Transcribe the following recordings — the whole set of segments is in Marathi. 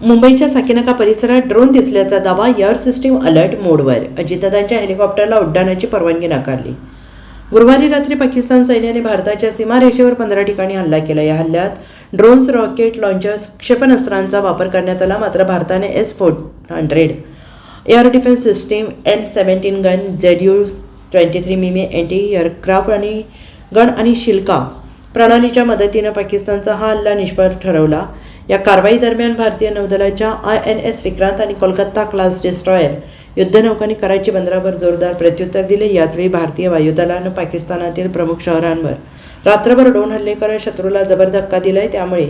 मुंबईच्या साकीनाका परिसरात ड्रोन दिसल्याचा दावा एअर सिस्टीम अलर्ट मोडवर. अजितदादांच्या हेलिकॉप्टरला उड्डाणाची परवानगी नाकारली. गुरुवारी रात्री पाकिस्तान सैन्याने भारताच्या सीमारेषेवर पंधरा ठिकाणी हल्ला केला. या हल्ल्यात ड्रोन्स रॉकेट लॉन्चर्स क्षेपणास्त्रांचा वापर करण्यात आला मात्र भारताने S four hundred air defence system N seventeen gun Z U twenty three मिमी अँटी एअरक्राफ्ट आणि गण आणि शिल्का प्रणालीच्या मदतीनं पाकिस्तानचा हा हल्ला निष्फळ ठरवला. या कारवाई दरम्यान भारतीय नौदलाच्या आय एन एस विक्रांत आणि कोलकाता क्लास डिस्ट्रॉयर युद्धनौकांनी कराची बंदरावर जोरदार प्रत्युत्तर दिले. याचवेळी भारतीय वायुदलानं पाकिस्तानातील प्रमुख शहरांवर रात्रभर ड्रोन हल्ले करत शत्रूला जबर धक्का दिलाय. त्यामुळे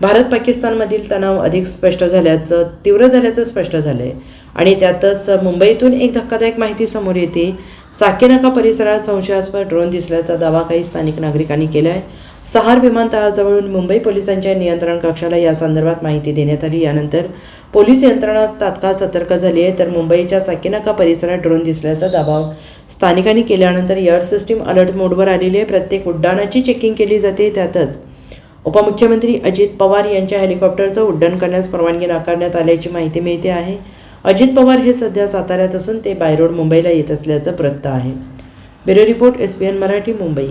भारत पाकिस्तानमधील तणाव अधिक स्पष्ट झाल्याचं तीव्र झाल्याचं स्पष्ट झालंय. आणि त्यातच मुंबईतून एक धक्कादायक माहिती समोर येते. साकेनाका परिसरात संशयास्पद ड्रोन दिसल्याचा दावा काही स्थानिक नागरिकांनी केला आहे सहार विमानतळाजवळून मुंबई पोलिसांच्या नियंत्रण कक्षाला या संदर्भात माहिती देण्यात आली. यानंतर पोलीस यंत्रणा तात्काळ सतर्क झाली आहे तर मुंबईच्या साकीनाका परिसरात ड्रोन दिसल्याचा दाबाव स्थानिकांनी केल्यानंतर एअर सिस्टीम अलर्ट मोडवर आलेली आहे. प्रत्येक उड्डाणाची चेकिंग केली जाते. त्यातच उपमुख्यमंत्री अजित पवार यांच्या हेलिकॉप्टरचं उड्डाण करण्यास परवानगी नाकारण्यात आल्याची माहिती मिळते आहे. अजित पवार हे सध्या साताऱ्यात असून ते बायरोड मुंबईला येत असल्याचं वृत्त आहे. Bureau report S B N Marathi Mumbai.